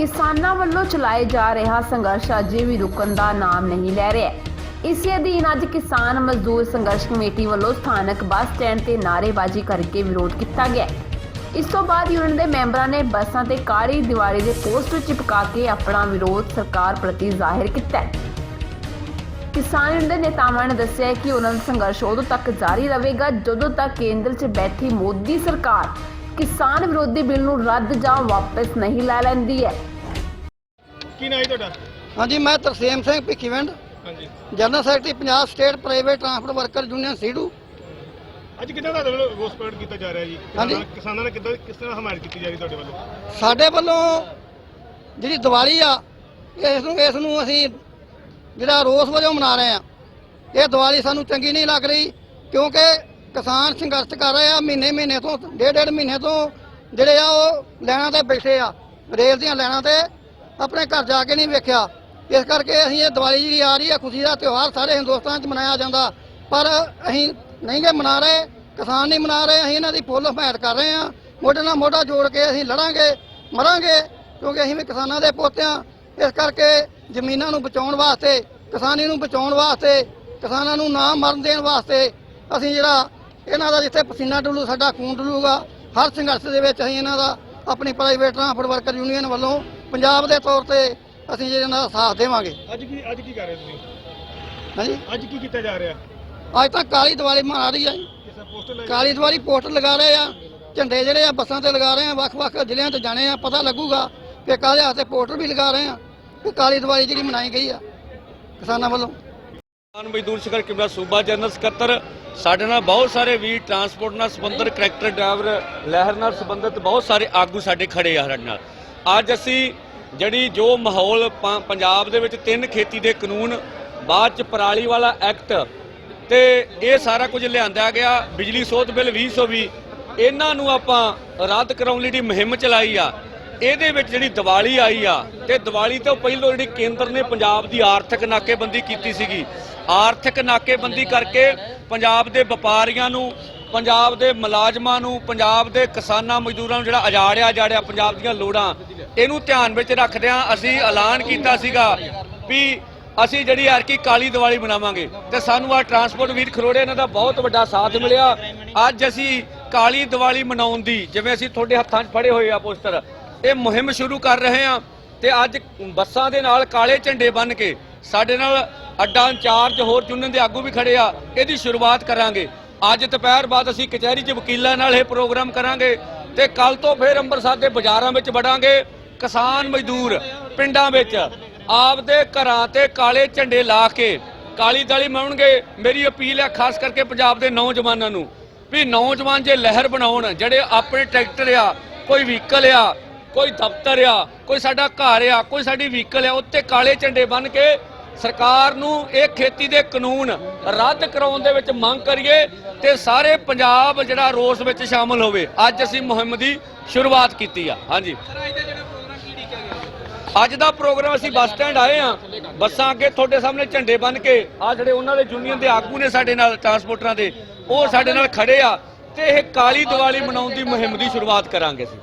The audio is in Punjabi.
ਕਿਸਾਨਾਂ ਵੱਲੋਂ ਚਲਾਏ ਜਾ ਰਿਹਾ ਸੰਘਰਸ਼ ਅਜੇ ਵੀ ਰੁਕਣ ਦਾ ਨਾਮ ਨਹੀਂ ਲੈ ਰਿਹਾ। ਇਸੇ ਅਧੀਨ ਅੱਜ ਕਿਸਾਨ ਮਜ਼ਦੂਰ ਸੰਘਰਸ਼ ਕਮੇਟੀ ਵੱਲੋਂ ਸਥਾਨਕ ਬੱਸ ਸਟੈਂਡ ਤੇ ਨਾਅਰੇਬਾਜ਼ੀ ਕਰਕੇ ਵਿਰੋਧ ਕੀਤਾ ਗਿਆ। ਇਸ ਤੋਂ ਬਾਅਦ ਯੂਨੀਅਨ ਦੇ ਮੈਂਬਰਾਂ ਨੇ ਬੱਸਾਂ ਤੇ ਕਾਲੀ ਦੀਵਾਰੀ ਦੇ ਪੋਸਟਰ ਚਿਪਕਾ ਕੇ ਆਪਣਾ ਵਿਰੋਧ ਸਰਕਾਰ ਪ੍ਰਤੀ ਜ਼ਾਹਿਰ ਕੀਤਾ। ਕਿਸਾਨ ਯੂਨੀਅਨ ਦੇ ਨੇਤਾਵਾਂ ਨੇ ਦੱਸਿਆ ਕਿ ਉਹਨਾਂ ਦਾ ਸੰਘਰਸ਼ ਉਦੋਂ ਤੱਕ ਜਾਰੀ ਰਹੇਗਾ ਜਦੋਂ ਤੱਕ ਕੇਂਦਰ 'ਚ ਬੈਠੀ ਮੋਦੀ ਸਰਕਾਰ ਕਿਸਾਨ ਵਿਰੋਧੀ ਬਿੱਲ ਨੂੰ ਰੱਦ ਜਾਂ ਵਾਪਸ ਨਹੀਂ ਲੈ ਲੈਂਦੀ ਹੈ। ਕੀ ਨਾਂ ਹੈ ਤੁਹਾਡਾ? ਹਾਂਜੀ ਮੈਂ ਤਰਸੇਮ ਸਿੰਘ ਭਿੱਖੀਵਿੰਡ। ਹਾਂਜੀ। General secretary Punjab state private transport worker union CITU. ਅੱਜ ਕਿੱਦਾਂ ਦਾ ਰੋਸ ਪ੍ਰਗਟ ਕੀਤਾ ਜਾ ਰਿਹਾ ਜੀ? ਹਾਂਜੀ। ਕਿਸਾਨਾਂ- ਕਿਸਾਨਾਂ ਨੇ ਕਿੱਦਾਂ ਕਿਸ ਤਰ੍ਹਾਂ ਹਮਾਇਤ ਕੀਤੀ ਜਾ ਰਹੀ ਤੁਹਾਡੇ ਵੱਲੋਂ? ਸਾਡੇ ਵੱਲੋਂ ਜਿਹੜੀ ਦੀਵਾਲੀ ਆ ਇਸ ਨੂੰ ਇਸ ਨੂੰ ਅਸੀਂ ਜਿਹੜਾ ਰੋਸ ਵਜੋਂ ਮਨਾ ਰਹੇ ਆ ਇਹ ਦੀਵਾਲੀ ਸਾਨੂੰ ਚੰਗੀ ਨਹੀਂ ਲੱਗ ਰਹੀ ਕਿਉਂਕਿ ਕਿਸਾਨ ਸੰਘਰਸ਼ ਕਰ ਰਹੇ ਆ, ਮਹੀਨੇ ਮਹੀਨੇ ਤੋਂ, ਡੇਢ ਡੇਢ ਮਹੀਨੇ ਤੋਂ ਜਿਹੜੇ ਆ ਉਹ ਲੈਣਾ ਤੇ ਬੈਠੇ ਆ, ਰੇਲ ਦੀਆਂ ਲੈਣਾ ਤੇ, ਆਪਣੇ ਘਰ ਜਾ ਕੇ ਨਹੀਂ ਵੇਖਿਆ। ਇਸ ਕਰਕੇ ਅਸੀਂ ਇਹ ਦੀਵਾਲੀ ਜਿਹੜੀ ਆ ਰਹੀ ਹੈ ਖੁਸ਼ੀ ਦਾ ਤਿਉਹਾਰ ਸਾਰੇ ਹਿੰਦੁਸਤਾਨ 'ਚ ਮਨਾਇਆ ਜਾਂਦਾ। ਪਰ ਅਸੀਂ ਨਹੀਂ ਗੇ ਮਨਾ ਰਹੇ, ਕਿਸਾਨ ਨਹੀਂ ਮਨਾ ਰਹੇ, ਅਸੀਂ ਇਹਨਾਂ ਦੀ ਫੁੱਲ ਹਮਾਇਤ ਕਰ ਰਹੇ ਆ। ਮੋਢੇ ਨਾਲ ਮੋਢਾ ਜੋੜ ਕੇ ਅਸੀਂ ਲੜਾਂਗੇ, ਮਰਾਂਗੇ, ਕਿਉਂਕਿ ਅਸੀਂ ਵੀ ਕਿਸਾਨਾਂ ਦੇ ਪੋਤੇ ਆ। ਇਸ ਕਰਕੇ ਜ਼ਮੀਨਾਂ ਨੂੰ ਬਚਾਉਣ ਵਾਸਤੇ, ਕਿਸਾਨੀ ਨੂੰ ਬਚਾਉਣ ਵਾਸਤੇ, ਕਿਸਾਨਾਂ ਨੂੰ ਨਾ ਮਰਨ ਦੇਣ ਵਾਸਤੇ ਅਸੀਂ ਜਿਹੜਾ ਇਹਨਾਂ ਦਾ ਜਿੱਥੇ ਪਸੀਨਾ ਡੁੱਲੂ ਸਾਡਾ ਖੂਨ ਡੁੱਲੂਗਾ। ਹਰ ਸੰਘਰਸ਼ ਦੇ ਵਿੱਚ ਅਸੀਂ ਇਹਨਾਂ ਦਾ ਆਪਣੀ ਪ੍ਰਾਈਵੇਟ ਟਰਾਂਸਪੋਰਟ ਵਰਕਰ ਯੂਨੀਅਨ ਵੱਲੋਂ ਪੰਜਾਬ ਦੇ ਤੌਰ ਤੇ ਅਸੀਂ ਇਹਨਾਂ ਦਾ ਸਾਥ ਦੇਵਾਂਗੇ। ਅੱਜ ਕੀ ਅੱਜ ਕੀ ਕਰ ਰਹੇ ਤੁਸੀਂ? ਹਾਂਜੀ? ਅੱਜ ਕੀ ਕੀਤਾ ਜਾ ਰਿਹਾ? ਅੱਜ ਤਾਂ ਕਾਲੀ ਦੀਵਾਲੀ ਮਨਾ ਰਹੀ ਆ। ਕਿਸੇ ਪੋਸਟਰ ਕਾਲੀ ਦੀਵਾਲੀ ਪੋਸਟਰ ਲਗਾ ਰਹੇ ਆ। ਝੰਡੇ ਜਿਹੜੇ ਆ ਬੱਸਾਂ ਤੇ ਲਗਾ ਰਹੇ ਆ। ਵੱਖ-ਵੱਖ ਜ਼ਿਲ੍ਹਿਆਂ 'ਚ ਜਾਣੇ ਆ। ਪਤਾ ਲੱਗੂਗਾ ਕਿ ਕਾਹਦੇ ਹੱਥੇ ਪੋਸਟਰ ਵੀ ਲਗਾ ਰਹੇ ਆ। ਕਿ ਕਾਲੀ ਦੀਵਾਲੀ ਜਿਹੜੀ ਮਨਾਈ ਗਈ ਆ ਕਿਸਾਨਾਂ ਵੱਲੋਂ। ਕਿਸਾਨ ਮਜ਼ਦੂਰ ਸੰਘਰਸ਼ ਕਮੇਟੀ ਸੂਬਾ ਜਨਰਲ ਸਕੱਤਰ, ਸਾਡੇ ਨਾਲ ਬਹੁਤ ਸਾਰੇ ਵੀ ਟਰਾਂਸਪੋਰਟ ਨਾਲ ਸੰਬੰਧਿਤ ਕਰੈਕਟਰ ਡਰਾਈਵਰ ਲਹਿਰ ਨਾਲ ਸੰਬੰਧਿਤ ਬਹੁਤ ਸਾਰੇ ਆਗੂ ਸਾਡੇ ਖੜੇ ਆ ਸਾਡੇ ਨਾਲ। ਅੱਜ ਅਸੀਂ ਜਿਹੜੀ ਜੋ ਮਾਹੌਲ ਪੰਜਾਬ ਦੇ ਵਿੱਚ ਤਿੰਨ ਖੇਤੀ ਦੇ ਕਾਨੂੰਨ, ਬਾਅਦ ਚ ਪਰਾਲੀ ਵਾਲਾ ਐਕਟ ਤੇ ਇਹ ਸਾਰਾ ਕੁਝ ਲਿਆਂਦਾ ਗਿਆ, ਬਿਜਲੀ ਸੋਧ ਬਿੱਲ 2020 ਇਹਨਾਂ ਨੂੰ ਆਪਾਂ ਰੱਦ ਕਰਾਉਣ ਲਈ ਜਿਹੜੀ ਮੁਹਿੰਮ ਚਲਾਈ ਆ ਇਹਦੇ ਵਿੱਚ ਜਿਹੜੀ ਦੀਵਾਲੀ ਆਈ ਆ, ਤੇ ਦੀਵਾਲੀ ਤੋਂ ਪਹਿਲਾਂ ਜਿਹੜੀ ਕੇਂਦਰ ਨੇ ਪੰਜਾਬ ਦੀ ਆਰਥਿਕ ਨਾਕੇਬੰਦੀ ਕੀਤੀ ਸੀਗੀ। ਆਰਥਿਕ ਨਾਕੇਬੰਦੀ ਕਰਕੇ ਪੰਜਾਬ ਦੇ ਵਪਾਰੀਆਂ ਨੂੰ, ਪੰਜਾਬ ਦੇ ਮੁਲਾਜ਼ਮਾਂ ਨੂੰ, ਪੰਜਾਬ ਦੇ ਕਿਸਾਨਾਂ ਮਜ਼ਦੂਰਾਂ ਨੂੰ ਜਿਹੜਾ ਅਜਾੜਿਆ ਜਾੜਿਆ ਪੰਜਾਬ ਦੀਆਂ ਲੋੜਾਂ, ਇਹਨੂੰ ਧਿਆਨ ਵਿੱਚ ਰੱਖਦਿਆਂ ਅਸੀਂ ਐਲਾਨ ਕੀਤਾ ਸੀਗਾ ਵੀ ਅਸੀਂ ਜਿਹੜੀ ਐਰਕੀ ਕਾਲੀ ਦੀਵਾਲੀ ਮਨਾਵਾਂਗੇ। ਤੇ ਸਾਨੂੰ ਆ ਟਰਾਂਸਪੋਰਟ ਵੀਰ ਖਰੋੜੇ ਇਹਨਾਂ ਦਾ ਬਹੁਤ ਵੱਡਾ ਸਾਥ ਮਿਲਿਆ। ਅੱਜ ਅਸੀਂ ਕਾਲੀ ਦੀਵਾਲੀ ਮਨਾਉਣ ਦੀ, ਜਿਵੇਂ ਅਸੀਂ ਤੁਹਾਡੇ ਹੱਥਾਂ 'ਚ ਫੜੇ ਹੋਏ ਆ ਪੋਸਟਰ ਇਹ ਮੁਹਿੰਮ ਸ਼ੁਰੂ ਕਰ ਰਹੇ ਹਾਂ ਤੇ ਅੱਜ ਬੱਸਾਂ ਦੇ ਨਾਲ ਕਾਲੇ ਝੰਡੇ ਬੰਨ ਕੇ ਸਾਡੇ ਨਾਲ ਅੱਡਾ ਇੰਚਾਰਜ ਹੋਰ ਯੂਨੀਅਨ ਦੇ ਆਗੂ ਵੀ ਖੜੇ ਆ, ਇਹਦੀ ਸ਼ੁਰੂਆਤ ਕਰਾਂਗੇ। ਅੱਜ ਦੁਪਹਿਰ ਬਾਅਦ ਅਸੀਂ ਕਚਹਿਰੀ 'ਚ ਵਕੀਲਾਂ ਨਾਲ ਇਹ ਪ੍ਰੋਗਰਾਮ ਕਰਾਂਗੇ ਤੇ ਕੱਲ ਤੋਂ ਫਿਰ ਅੰਮ੍ਰਿਤਸਰ ਦੇ ਬਾਜ਼ਾਰਾਂ ਵਿੱਚ ਵੜਾਂਗੇ ਕਿਸਾਨ ਮਜ਼ਦੂਰ ਪਿੰਡਾਂ ਵਿੱਚ। ਆਪਦੇ ਘਰਾਂ ਤੇ ਕਾਲੇ ਝੰਡੇ ਲਾ ਕੇ ਕਾਲੀ ਦਾਲੀ ਮਨਾਉਣਗੇ। ਮੇਰੀ ਅਪੀਲ ਹੈ ਖਾਸ ਕਰਕੇ ਪੰਜਾਬ ਦੇ ਨੌਜਵਾਨਾਂ ਨੂੰ ਵੀ ਨੌਜਵਾਨ ਜੇ ਲਹਿਰ ਬਣਾਉਣ, ਜਿਹੜੇ ਆਪਣੇ ਟਰੈਕਟਰ ਆ, ਕੋਈ ਵਹੀਕਲ ਆ ਕੋਈ ਦਫ਼ਤਰ ਆ, ਕੋਈ ਸਾਡਾ ਘਰ ਆ, ਕੋਈ ਸਾਡੀ ਵਹੀਕਲ ਆ, ਉੱਤੇ ਕਾਲੇ ਝੰਡੇ ਬੰਨ ਕੇ ਸਰਕਾਰ ਨੂੰ ਇਹ ਖੇਤੀ ਦੇ ਕਾਨੂੰਨ ਰੱਦ ਕਰਾਉਣ ਦੇ ਵਿੱਚ ਮੰਗ ਕਰੀਏ ਤੇ ਸਾਰੇ ਪੰਜਾਬ ਜਿਹੜਾ ਰੋਸ ਵਿੱਚ ਸ਼ਾਮਲ ਹੋਵੇ। ਅੱਜ ਅਸੀਂ ਮੁਹਿੰਮ ਦੀ ਸ਼ੁਰੂਆਤ ਕੀਤੀ ਆ। ਹਾਂਜੀ। ਅੱਜ ਦਾ ਪ੍ਰੋਗਰਾਮ ਅਸੀਂ ਬੱਸ ਸਟੈਂਡ ਆਏ ਆ। ਬੱਸਾਂ ਅੱਗੇ ਤੁਹਾਡੇ ਸਾਹਮਣੇ ਝੰਡੇ ਬੰਨ ਕੇ ਆ ਜਿਹੜੇ ਉਹਨਾਂ ਦੇ ਯੂਨੀਅਨ ਦੇ ਆਗੂ ਨੇ ਸਾਡੇ ਨਾਲ ਟਰਾਂਸਪੋਰਟਰਾਂ ਦੇ, ਉਹ ਸਾਡੇ ਨਾਲ ਖੜੇ ਆ ਤੇ ਇਹ ਕਾਲੀ ਦੀਵਾਲੀ ਮਨਾਉਣ ਦੀ ਮੁਹਿੰਮ ਦੀ ਸ਼ੁਰੂਆਤ ਕਰਾਂਗੇ ਅਸੀਂ।